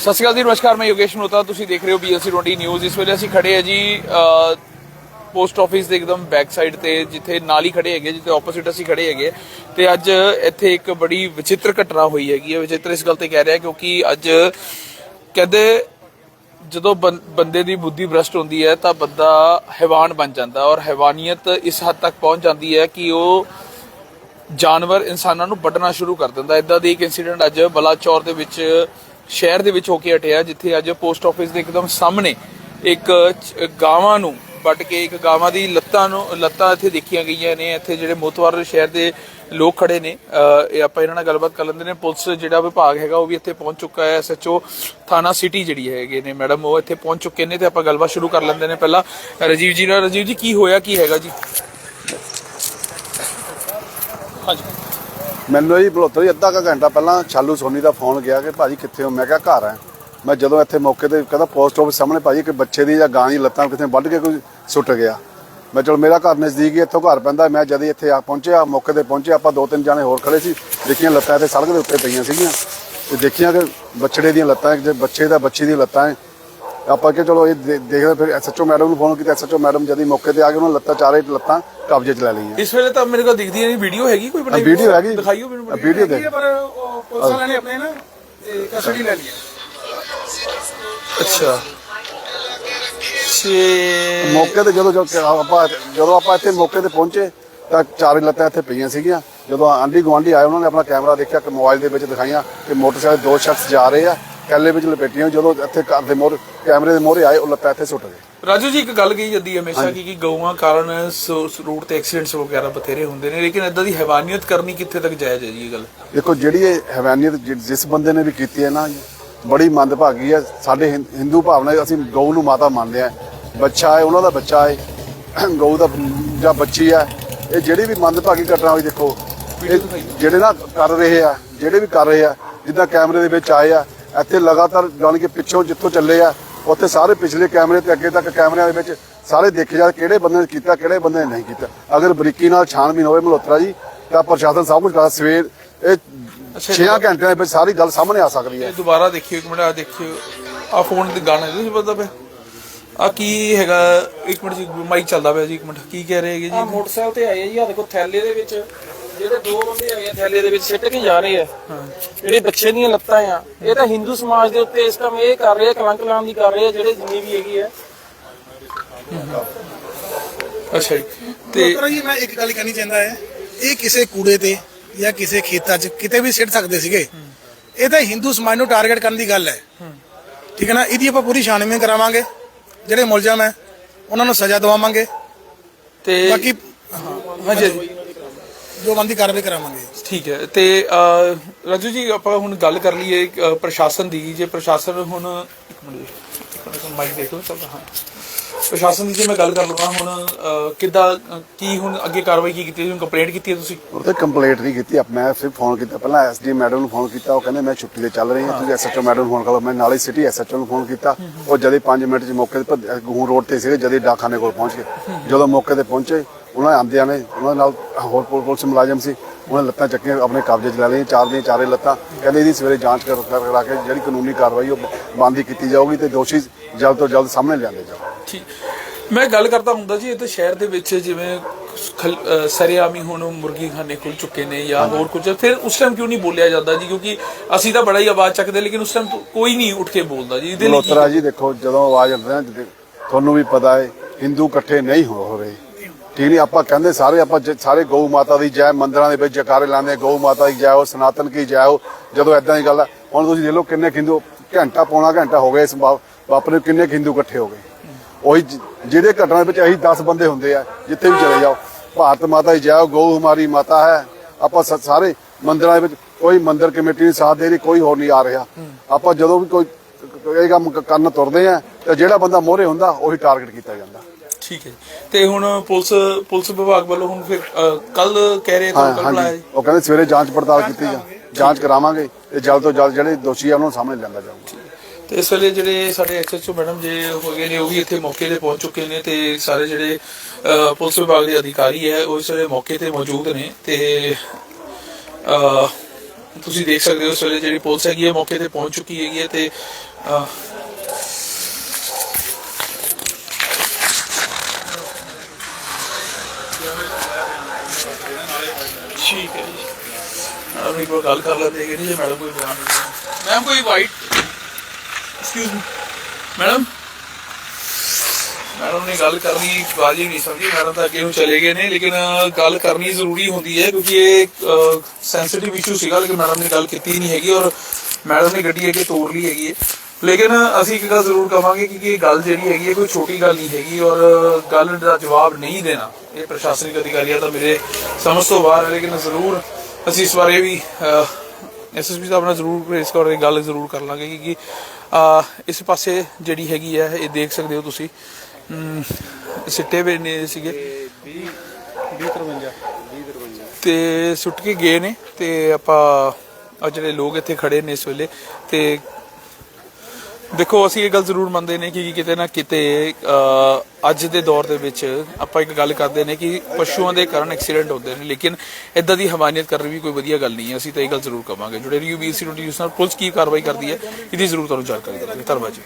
ਸਤਿ ਸ਼੍ਰੀ ਅਕਾਲ ਜੀ, ਨਮਸਕਾਰ, ਮੈਂ ਯੋਗੇਸ਼ ਮਨੋਤਾ ਤੁਸੀਂ ਦੇਖ ਰਹੇ ਹੋ BLC 20 ਨਿਊਜ਼ ਇਸ ਵੇਲੇ ਅਸੀਂ ਖੜੇ ਹਾਂ ਜੀ ਪੋਸਟ ਆਫਿਸ ਦੇ ਇੱਕਦਮ ਬੈਕ ਸਾਈਡ ਤੇ, ਜਿੱਥੇ ਨਾਲ ਹੀ ਖੜੇ ਹੈਗੇ, ਜਿੱਥੇ ਆਪੋਜ਼ਿਟ ਅਸੀਂ ਖੜੇ ਹੈਗੇ। ਤੇ ਅੱਜ ਇੱਥੇ ਇੱਕ ਬੜੀ ਵਿਚਿੱਤਰ ਘਟਨਾ ਹੋਈ ਹੈਗੀ ਹੈ। ਵਿਚਿੱਤਰ ਇਸ ਗੱਲ ਤੇ ਕਹਿ ਰਿਹਾ ਕਿਉਂਕਿ ਅੱਜ ਕਹਿੰਦੇ ਜਦੋਂ ਬੰ- ਬੰਦੇ ਦੀ ਬੁੱਧੀ ਭ੍ਰਸ਼ਟ ਹੁੰਦੀ ਹੈ, ਤਾਂ ਬੰਦਾ ਹੈਵਾਨ ਬਣ ਜਾਂਦਾ ਔਰ ਹੈਵਾਨੀਅਤ ਇਸ ਹੱਦ ਤੱਕ ਪਹੁੰਚ ਜਾਂਦੀ ਹੈ ਕਿ ਉਹ ਜਾਨਵਰ ਇਨਸਾਨਾਂ ਨੂੰ ਵੱਢਣਾ ਸ਼ੁਰੂ ਕਰ ਦਿੰਦਾ ਇਦਾਂ ਦੀ ਇੱਕ ਇਨਸੀਡੈਂਟ ਅੱਜ ਬਲਾਚੌਰ ਦੇ ਵਿੱਚ ਸ਼ਹਿਰ ਦੇ ਵਿੱਚ ਹੋ ਕੇ ਹਟਿਆ, ਜਿੱਥੇ ਅੱਜ ਪੋਸਟ ਆਫਿਸ ਦੇ ਇੱਕਦਮ ਸਾਹਮਣੇ ਇੱਕ ਗਾਵਾਂ ਨੂੰ ਵੱਢ ਕੇ ਇੱਕ ਗਾਵਾਂ ਦੀ ਲੱਤਾਂ ਨੂੰ, ਲੱਤਾਂ ਇੱਥੇ ਦੇਖੀਆਂ ਗਈਆਂ ਨੇ। ਇੱਥੇ ਜਿਹੜੇ ਮੋਤਵਾਰ ਸ਼ਹਿਰ ਦੇ ਲੋਕ ਖੜੇ ਨੇ। ਇਹ ਆਪਾਂ ਇਹਨਾਂ ਨਾਲ ਗੱਲਬਾਤ ਕਰ ਲੈਂਦੇ ਨੇ। ਪੁਲਿਸ ਜਿਹੜਾ ਵਿਭਾਗ ਹੈਗਾ, ਉਹ ਵੀ ਇੱਥੇ ਪਹੁੰਚ ਚੁੱਕਾ ਹੈ। ਐਸਐਚਓ ਥਾਣਾ ਸਿਟੀ ਜਿਹੜੀ ਹੈਗੇ ਨੇ। ਮੈਡਮ, ਉਹ ਇੱਥੇ ਪਹੁੰਚ ਚੁੱਕੇ ਨੇ ਤੇ ਆਪਾਂ ਗੱਲਬਾਤ ਸ਼ੁਰੂ ਕਰ ਲੈਂਦੇ ਨੇ ਪਹਿਲਾਂ। ਰਾਜੀਵ ਜੀ ਨਾਲ। ਰਾਜੀਵ ਜੀ, ਕੀ ਹੋਇਆ, ਕੀ ਹੈਗਾ ਜੀ? ਹਾਂਜੀ। ਮੈਨੂੰ ਜੀ ਬਲੋਤਰ ਜੀ ਅੱਧਾ ਕੁ ਘੰਟਾ ਪਹਿਲਾਂ ਛਾਲੂ ਸੋਨੀ ਦਾ ਫੋਨ ਗਿਆ ਕਿ ਭਾਜੀ ਕਿੱਥੇ ਹੋ? ਮੈਂ ਕਿਹਾ ਘਰ ਆ। ਮੈਂ ਜਦੋਂ ਇੱਥੇ ਮੌਕੇ ਤੇ ਕਹਿੰਦਾ ਪੋਸਟ ਆਫਿਸ ਸਾਹਮਣੇ ਭਾਜੀ ਕਿ ਬੱਚੇ ਦੀ ਜਾਂ ਗਾਂ ਦੀ ਲੱਤਾਂ ਕਿਤੇ ਵੱਢ ਕੇ ਕੋਈ ਸੁੱਟ ਗਿਆ। ਮੈਂ ਚਲ ਮੇਰਾ ਘਰ ਨਜ਼ਦੀਕ ਹੀ ਇੱਥੋਂ ਘਰ ਪੈਂਦਾ। ਮੈਂ ਜਦ ਇੱਥੇ ਆ ਪਹੁੰਚਿਆ, ਮੌਕੇ ਤੇ ਪਹੁੰਚੇ ਆਪਾਂ ਦੋ ਤਿੰਨ ਜਾਣੇ ਹੋਰ ਖੜੇ ਸੀ। ਦੇਖੀਆਂ ਲੱਤਾਂ ਇੱਥੇ ਸੜਕ ਦੇ ਉੱਤੇ ਪਈਆਂ ਸੀਗੀਆਂ। ਤੇ ਦੇਖੀਆਂ ਕਿ ਬੱਚੜੇ ਦੀਆਂ ਲੱਤਾਂ ਜੇ ਬੱਚੇ ਦਾ ਬੱਚੀ ਦੀ ਲੱਤਾਂ ਹੈ ਆਪਾਂ ਕਿ ਚਲੋ ਇਹ ਦੇ- ਦੇਖਦੇ ਫਿਰ ਐਸਐਚਓ ਮੈਡਮ ਨੂੰ ਫੋਨ ਕੀਤਾ ਐਸਐਚਓ ਮੈਡਮ ਜਦ ਹੀ ਮੌਕੇ ਤੇ ਆ ਗਏ ਉਹਨਾਂ ਲੱਤਾਂ ਚਾਰੇ ਲੱਤਾਂ ਕਬਜ਼ੇ 'ਚ ਲੈ ਲਈਆਂ। ਇਸ ਵੇਲੇ ਤਾਂ ਮੇਰੇ ਕੋਲ ਦਿਖਦੀ ਨਹੀਂ ਵੀਡੀਓ ਹੈਗੀ ਕੋਈ ਬਣਾਈ ਵੀਡੀਓ ਹੈਗੀ। ਦਿਖਾਈਓ ਮੈਨੂੰ ਆ, ਵੀਡੀਓ ਦੇਖ। ਪਰ ਉਹ ਪੁਲਿਸ ਵਾਲਿਆਂ ਨੇ ਆਪਣੇ ਨਾ ਕਸਟਡੀ ਲੈ ਲਈ ਹੈ ਅੱਛਾ। ਛੇ। ਮੌਕੇ ਤੇ ਜਦੋਂ ਜਦੋਂ ਆਪਾਂ ਜਦੋਂ ਆਪਾਂ ਇੱਥੇ ਮੌਕੇ ਤੇ ਪਹੁੰਚੇ ਤਾਂ ਚਾਰੇ ਲੱਤਾਂ ਇੱਥੇ ਪਈਆਂ ਸੀਗੀਆਂ। ਜਦੋਂ ਆਂਢੀ ਗੁਆਂਢੀ ਆਏ ਉਹਨਾਂ ਨੇ ਆਪਣਾ ਕੈਮਰਾ ਦੇਖਿਆ ਕਿ ਮੋਬਾਈਲ ਦੇ ਵਿੱਚ ਦਿਖਾਈਆਂ ਕਿ ਮੋਟਰਸਾਈਕਲ ਦੋ ਸ਼ਖਸ ਜਾ ਰਹੇ ਆ। ਕੈਲੇ ਵਿੱਚ ਲਪੇਟੀਆਂ ਜਦੋਂ ਇੱਥੇ ਘਰ ਦੇ ਮੋਰ ਕੈਮਰੇ ਦੇ ਮੋਹਰੇ ਆਏ ਉਹ ਲੱਤਾਂ ਇੱਥੇ ਸੁੱਟ ਗਏ। ਰਾਜੂ ਜੀ ਇੱਕ ਗੱਲ ਕਹੀ ਜਾਂਦੀ ਹੈ ਹਮੇਸ਼ਾ ਕਿ ਕਿ ਗਊਆਂ ਕਾਰਨ ਸ- ਰੋਡ ਤੇ ਐਕਸੀਡੈਂਟਸ ਵਗੈਰਾ ਬਥੇਰੇ ਹੁੰਦੇ ਨੇ ਲੇਕਿਨ ਇਦਾਂ ਦੀ ਹੈਵਾਨੀਅਤ ਕਰਨੀ ਕਿੱਥੇ ਤੱਕ ਜਾਇਜ਼ ਹੈ ਜੀ ਇਹ ਗੱਲ? ਦੇਖੋ ਜਿਹੜੀ ਇਹ ਹੈਵਾਨੀਅਤ ਜਿ- ਜਿਸ ਬੰਦੇ ਨੇ ਵੀ ਕੀਤੀ ਹੈ ਨਾ ਬੜੀ ਮੰਦਭਾਗੀ ਹੈ। ਸਾਡੇ ਹਿੰ- ਹਿੰਦੂ ਭਾਵਨਾ ਅਸੀਂ ਗਊ ਨੂੰ ਮਾਤਾ ਮੰਨਦੇ ਆ ਬੱਚਾ ਹੈ ਉਹਨਾਂ ਦਾ ਬੱਚਾ ਹੈ। ਗਊ ਦਾ ਜਾਂ ਬੱਚੀ ਹੈ। ਇਹ ਜਿਹੜੀ ਵੀ ਮੰਦਭਾਗੀ ਘਟਨਾ ਹੋਈ ਦੇਖੋ ਇਹ ਜਿਹੜੇ ਨਾ ਕਰ ਰਹੇ ਆ ਜਿਹੜੇ ਵੀ ਕਰ ਰਹੇ ਆ ਜਿੱਦਾਂ ਕੈਮਰੇ ਦੇ ਵਿੱਚ ਆਏ ਆ ਇੱਥੇ ਲਗਾਤਾਰ ਜਾਣ ਕੇ ਪਿੱਛੋਂ ਜਿੱਥੋਂ ਚੱਲੇ ਆ ਉੱਥੇ ਸਾਰੇ ਪਿਛਲੇ ਕੈਮਰੇ ਤੇ ਅੱਗੇ ਤੱਕ ਕੈਮਰਿਆਂ ਦੇ ਵਿੱਚ ਸਾਰੇ ਦੇਖੇ ਜਾ ਕਿਹੜੇ ਬੰਦੇ ਨੇ ਕੀਤਾ ਕਿਹੜੇ ਬੰਦੇ ਨੇ ਨਹੀਂ ਕੀਤਾ। ਅਗਰ ਬਰੀਕੀ ਨਾਲ ਛਾਣਬੀਨ ਹੋਵੇ ਮਲਹੋਤਰਾ ਜੀ ਤਾਂ ਪ੍ਰਸ਼ਾਸਨ ਸਭ ਕੁਝ ਕਰਦਾ ਸਵੇਰ ਇਹ 6 ਘੰਟਿਆਂ ਦੇ ਵਿੱਚ ਸਾਰੀ ਗੱਲ ਸਾਹਮਣੇ ਆ ਸਕਦੀ ਹੈ। ਇਹ ਦੁਬਾਰਾ ਦੇਖਿਓ ਇੱਕ ਮਿੰਟ ਆ ਦੇਖਿਓ। ਆ ਫੋਨ ਤੇ ਗਾਣਾ ਨਹੀਂ ਪਤਾ ਪਿਆ। ਆ ਕੀ ਹੈਗਾ? ਇੱਕ ਮਿੰਟ ਜੀ ਮਾਈਕ ਚੱਲਦਾ ਪਿਆ ਜੀ ਇੱਕ ਮਿੰਟ। ਕੀ ਕਹਿ ਰਹੇ ਹੈਗੇ ਆ ਜੀ ਮੋਟਰਸਾਈਕਲ ਤੇ ਆਏ ਜੀ ਆ ਦੇਖੋ ਥੈਲੇ ਦੇ ਵਿੱਚ। ਜਿਹੜੇ ਦੋ ਬੰਦੇ ਆਏ ਆ ਥੈਲੇ ਦੇ ਵਿੱਚ ਸਿੱਟ ਕੇ ਜਾ ਰਹੇ ਆ। ਜਿਹੜੇ ਬੱਚੇ ਦੀਆਂ ਲੱਤਾਂ ਆ ਇਹ ਤਾਂ ਹਿੰਦੂ ਸਮਾਜ ਦੇ ਉੱਤੇ ਇਸ ਟਾਈਮ ਇਹ ਕਰ ਰਹੇ ਆ ਕਲੰਕ ਲਾਉਣ ਦੀ ਕਰ ਰਹੇ ਆ ਜਿਹੜੇ ਜਿੰਨੀ ਵੀ ਹੈਗੀ ਆ। ਅੱਛਾ ਜੀ। ਤੇ ਤੇ ਜੀ ਮੈਂ ਇੱਕ ਗੱਲ ਕਹਿਣੀ ਚਾਹੁੰਦਾ ਹੈ ਇਹ ਕਿਸੇ ਕੂੜੇ ਤੇ ਜਾਂ ਕਿਸੇ ਖੇਤਾਂ 'ਚ ਕਿਤੇ ਵੀ ਸਿੱਟ ਸਕਦੇ ਸੀਗੇ। ਇਹ ਤਾਂ ਹਿੰਦੂ ਸਮਾਜ ਨੂੰ ਟਾਰਗੇਟ ਕਰਨ ਦੀ ਗੱਲ ਹੈ। ਠੀਕ ਹੈ ਨਾ? ਇਹਦੀ ਆਪਾਂ ਪੂਰੀ ਛਾਣਬੀਨ ਕਰਾਵਾਂਗੇ। ਜਿਹੜੇ ਮੁਲਜ਼ਮ ਹੈ ਉਹਨਾਂ ਨੂੰ ਸਜ਼ਾ ਦਵਾਵਾਂਗੇ। ਤੇ ਬਾਕੀ ਹਾਂਜੀ ਹਾਂਜੀ। ਜੋ ਬੰਦੀ ਕਾਰਵਾਈ ਕਰਾਵਾਂਗੇ। ਠੀਕ ਹੈ ਤੇ ਰਾਜੂ ਜੀ ਆਪਾਂ ਹੁਣ ਗੱਲ ਕਰ ਲਈਏ ਪ੍ਰਸ਼ਾਸਨ ਦੀ। ਜੇ ਪ੍ਰਸ਼ਾਸਨ ਹੁਣ ਇੱਕ ਮਿੰਟ ਜੀ, ਮਾਈਕ ਦੇਖ ਲਓ ਚੱਲਦਾ ਹਾਂ। ਪ੍ਰਸ਼ਾਸਨ ਦੀ ਜੇ ਮੈਂ ਗੱਲ ਕਰ ਲਵਾਂ ਹੁਣ ਕਿੱਦਾਂ ਕੀ ਹੁਣ ਅੱਗੇ ਕਾਰਵਾਈ ਕੀ ਕੀਤੀ ਤੁਸੀਂ ਕੰਪਲੇਂਟ ਕੀਤੀ ਹੈ ਤੁਸੀਂ? ਉਹ ਤੇ ਕੰਪਲੀਟ ਨਹੀਂ ਕੀਤੀ ਆਪ- ਮੈਂ ਫਿਰ ਫੋਨ ਕੀਤਾ। ਪਹਿਲਾਂ ਐਸਡੀ ਮੈਡਮ ਨੂੰ ਫੋਨ ਕੀਤਾ ਉਹ ਕਹਿੰਦੇ ਮੈਂ ਛੁੱਟੀ ਤੇ ਚੱਲ ਰਹੀ ਹਾਂ ਤੁਸੀਂ ਐਸਐਚਓ ਮੈਡਮ ਨੂੰ ਫੋਨ ਕਰੋ ਮੈਂ ਨਾਲੇ ਸਿਟੀ ਐਸਐਚਓ ਨੂੰ ਫੋਨ ਕੀਤਾ। ਉਹ ਜਦੇ 5 ਮਿੰਟ ਚ ਮੌਕੇ ਤੇ ਗੂੰ ਰੋਡ ਤੇ ਸੀਗੇ ਜਦੇ ਡਾਕਖਾਨੇ ਕੋਲ ਪਹੁੰਚ ਗਏ। ਜਦੋਂ ਮੌਕੇ ਤੇ ਪਹੁੰਚੇ ਉਹਨਾਂ ਆਂਦਿਆਂ ਨੇ ਉਹਨਾਂ ਨਾਲ ਹੋਰ ਪੁਲ- ਪੁਲਿਸ ਮੁਲਾਜ਼ਮ ਸੀ ਉਹਨਾਂ ਲੱਤਾਂ ਚੱਕੀਆਂ ਆਪਣੇ ਕਬਜ਼ੇ 'ਚ ਲੈ ਲਈਆਂ ਚਾਰ ਦੀਆਂ ਚਾਰੇ ਲੱਤਾਂ। ਕਹਿੰਦੇ ਇਹਦੀ ਸਵੇਰੇ ਜਾਂਚ ਕਰ ਕਰ- ਕੇ ਜਿਹੜੀ ਕਾਨੂੰਨੀ ਕਾਰਵਾਈ ਉਹ ਬੰਦੀ ਕੀਤੀ ਜਾਊਗੀ ਤੇ ਦੋਸ਼ੀ ਜਲਦ ਤੋਂ ਜਲਦ ਸਾਹਮਣੇ ਲਿਆਂਦੇ ਜਾਓ ਠੀਕ। ਮੈਂ ਗੱਲ ਕਰਦਾ ਹੁੰਦਾ ਜੀ ਇਹ ਤਾਂ ਸ਼ਹਿਰ ਦੇ ਵਿੱਚ ਜਿਵੇਂ ਸਰੇਆਮੀ ਹੁਣ ਮੁਰਗੀ ਖਾਨੇ ਖੁੱਲ ਚੁੱਕੇ ਨੇ ਜਾਂ ਹੋਰ ਕੁਝ ਫਿਰ ਉਸ ਟਾਈਮ ਕਿਉਂ ਨਹੀਂ ਬੋਲਿਆ ਜਾਂਦਾ ਜੀ? ਕਿਉਂਕਿ ਅਸੀਂ ਤਾਂ ਬੜਾ ਹੀ ਆਵਾਜ਼ ਚੱਕਦੇ ਲੇਕਿਨ ਉਸ ਟਾਈਮ ਕੋਈ ਨਹੀਂ ਉੱਠ ਕੇ ਬੋਲਦਾ ਜੀ। ਇਹਦੇ ਲਈ ਜੀ ਦੇਖੋ ਜਦੋਂ ਆਵਾਜ਼ ਨਾ ਜਿੱਦੇ- ਤੁਹਾਨੂੰ ਵੀ ਪਤਾ ਹੈ ਹਿੰਦੂ ਇਕੱਠੇ ਨਹੀਂ ਹੋ ਹੋ ਠੀਕ ਨਹੀਂ, ਆਪਾਂ ਕਹਿੰਦੇ ਸਾਰੇ, ਆਪਾਂ ਸਾਰੇ ਗਊ ਮਾਤਾ ਦੀ ਜੈ, ਮੰਦਰਾਂ ਦੇ ਵਿੱਚ ਜਕਾਰੇ ਲਾਉਂਦੇ ਗਊ ਮਾਤਾ ਦੀ ਜੈ ਹੋ ਸਨਾਤਨ ਕੀ ਜੈ ਹੋ ਜਦੋਂ ਐਦਾਂ ਦੀ ਗੱਲ ਆ, ਹੁਣ ਤੁਸੀਂ ਦੇਖ ਲਓ ਕਿੰਨੇ ਕੁ ਹਿੰਦੂ ਘੰਟਾ ਪੌਣਾ ਘੰਟਾ ਹੋ ਗਿਆ ਇਸ ਵਾ- ਨੂੰ ਕਿੰਨੇ ਕੁ ਹਿੰਦੂ ਇਕੱਠੇ ਹੋ ਗਏ। ਉਹੀ ਜ- ਜਿਹੜੇ ਘਟਨਾ ਵਿੱਚ ਇਹੀ 10 ਬੰਦੇ ਹੁੰਦੇ ਆ, ਜਿੱਥੇ ਵੀ ਚਲੇ ਜਾਓ, ਭਾਰਤ ਮਾਤਾ ਦੀ ਜੈ ਗਊ ਹਮਾਰੀ ਮਾਤਾ ਹੈ, ਆਪਾਂ ਸ- ਸਾਰੇ ਮੰਦਰਾਂ ਦੇ ਵਿੱਚ ਕੋਈ ਮੰਦਿਰ ਕਮੇਟੀ ਨਹੀਂ ਸਾਥ ਦੇ ਰਹੀ, ਕੋਈ ਹੋਰ ਨਹੀਂ ਆ ਰਿਹਾ। ਆਪਾਂ ਜਦੋਂ ਵੀ ਕੋਈ ਇਹ ਕੰਮ ਕ- ਕਰਨ ਤੁਰਦੇ ਆ, ਤੇ ਜਿਹੜਾ ਬੰਦਾ ਮੋਹਰੇ ਹੁੰਦਾ, ਉਹੀ ਟਾਰਗੇਟ ਕੀਤਾ ਜਾਂਦਾ। ਠੀਕ ਹੈ। ਤੇ ਹੁਣ ਪੁਲਿਸ ਪੁਲਿਸ ਵਿਭਾਗ ਵੱਲੋਂ ਹੁਣ ਫਿਰ ਕੱਲ ਕਹਿ ਰਹੇ ਹਾਂ ਕੱਲ ਬੁਲਾਇਆ ਜੀ। ਉਹ ਕਹਿੰਦੇ ਸਵੇਰੇ ਜਾਂਚ ਪੜਤਾਲ ਕੀਤੀ ਜਾ ਜਾਂਚ ਕਰਾਵਾਂਗੇ ਤੇ ਜਲਦ ਤੋਂ ਜਲਦ ਜਿਹੜੇ ਦੋਸ਼ੀ ਆ ਉਹਨਾਂ ਨੂੰ ਸਾਹਮਣੇ ਲਿਆਂਦਾ ਜਾਊਗਾ। ਤੇ ਇਸ ਵੇਲੇ ਜਿਹੜੇ ਸਾਡੇ ਐਸਐਚਓ ਮੈਡਮ ਜੇ ਹੋ ਗਏ ਨੇ ਉਹ ਵੀ ਇੱਥੇ ਮੌਕੇ ਤੇ ਪਹੁੰਚ ਚੁੱਕੇ ਨੇ ਤੇ ਸਾਰੇ ਜਿਹੜੇ ਪੁਲਿਸ ਵਿਭਾਗ ਦੇ ਅਧਿਕਾਰੀ ਹੈ ਉਹ ਇਸ ਵੇਲੇ ਮੌਕੇ ਤੇ ਮੌਜੂਦ ਨੇ ਤੇ ਤੁਸੀਂ ਦੇਖ ਸਕਦੇ ਹੋ ਇਸ ਵੇਲੇ ਜਿਹੜੀ ਪੁਲਿਸ ਹੈਗੀ ਹੈ ਮੌਕੇ ਤੇ ਪਹੁੰਚ ਚੁੱਕੀ ਹੈਗੀ ਹੈ ਤੇ ਅਹ, ਠੀਕ ਹੈ ਜੀ ਮੈਡਮ ਇੱਕ ਵਾਰ ਗੱਲ ਕਰ ਲੈਂਦੇ ਹੈਗੇ ਜੀ ਮੈਡਮ ਕੋਈ ਬਿਆਨ ਮੈਮ ਕੋਈ wait excuse me madam madam ਨੇ ਗੱਲ ਕਰਨੀ ਬਾਜੀ ਨਹੀਂ ਸਮਝੀ ਮੈਡਮ ਤਾਂ ਅੱਗੇ ਨੂੰ ਚਲੇ ਗਏ ਨੇ ਲੇਕਿਨ ਅਹ, ਗੱਲ ਕਰਨੀ ਜ਼ਰੂਰੀ ਹੁੰਦੀ ਹੈ ਕਿਉਂਕਿ ਇਹ ਸੈਂਸਿਟਿਵ ਇਸ਼ੂ ਸੀਗਾ ਲੇਕਿਨ ਮੈਡਮ ਨੇ ਗੱਲ ਕੀਤੀ ਨਹੀਂ ਹੈਗੀ ਔਰ ਮੈਡਮ ਨੇ ਗੱਡੀ ਅੱਗੇ ਤੋੜ ਲਈ ਹੈਗੀ ਹੈ। ਲੇਕਿਨ ਅਸੀਂ ਇੱਕ ਗੱਲ ਜ਼ਰੂਰ ਕਵਾਂਗੇ ਕਿ ਇਹ ਗੱਲ ਜਿਹੜੀ ਹੈਗੀ ਹੈ, ਕੋਈ ਛੋਟੀ ਗੱਲ ਨਹੀਂ ਹੈਗੀ ਔਰ ਗੱਲ ਦਾ ਜਵਾਬ ਨਹੀਂ ਦੇਣਾ। ਇਹ ਪ੍ਰਸ਼ਾਸਨਿਕ ਅਧਿਕਾਰੀਆਂ ਦਾ ਮੇਰੇ ਸਮਝ ਤੋਂ ਬਾਹਰ ਹੈ, ਲੇਕਿਨ ਜ਼ਰੂਰ ਅਸੀਂ ਇਸ ਬਾਰੇ ਵੀ ਐਸਐਸਪੀ ਸਾਹਿਬ ਨਾਲ ਜ਼ਰੂਰ ਇਸ ਬਾਰੇ ਗੱਲ ਜ਼ਰੂਰ ਕਰ ਲਾਂਗੇ ਕਿ ਇਸ ਪਾਸੇ ਜਿਹੜੀ ਹੈਗੀ ਹੈ, ਇਹ ਦੇਖ ਸਕਦੇ ਹੋ ਤੁਸੀਂ। ਸਿੱਟੇ ਵੇ ਨੇ ਸੀਗੇ। ਤੇ ਸੁੱਟ ਕੇ ਗਏ ਨੇ ਤੇ ਆਪਾਂ ਆ ਜਿਹੜੇ ਲੋਕ ਇੱਥੇ ਖੜੇ ਨੇ ਇਸ ਵੇਲੇ, ਤੇ ਦੇਖੋ, ਅਸੀਂ ਇਹ ਗੱਲ ਜ਼ਰੂਰ ਮੰਨਦੇ ਨੇ ਕਿ ਕਿਤੇ ਨਾ ਕਿਤੇ ਅੱਜ ਦੇ ਦੌਰ ਦੇ ਵਿੱਚ ਆਪਾਂ ਇੱਕ ਗੱਲ ਕਰਦੇ ਨੇ ਕਿ ਪਸ਼ੂਆਂ ਦੇ ਕਾਰਨ ਐਕਸੀਡੈਂਟ ਹੁੰਦੇ ਨੇ, ਲੇਕਿਨ ਇਦਾਂ ਦੀ ਹਮਾਇਤ ਕਰਨੀ ਵੀ ਕੋਈ ਵਧੀਆ ਗੱਲ ਨਹੀਂ ਹੈ। ਅਸੀਂ ਤਾਂ ਇਹ ਗੱਲ ਜ਼ਰੂਰ ਕਵਾਂਗੇ। ਜੁੜੇ ਰਹੋ ਬੀਸੀ 20 ਨਿਊਜ਼ ਨਾਲ ਪੁਲਿਸ ਕੀ ਕਾਰਵਾਈ ਕਰਦੀ ਹੈ, ਇਹਦੀ ਜ਼ਰੂਰ ਤੁਹਾਨੂੰ ਜਾਣਕਾਰੀ ਦੇਵਾਂਗੇ। ਧੰਨਵਾਦ ਜੀ।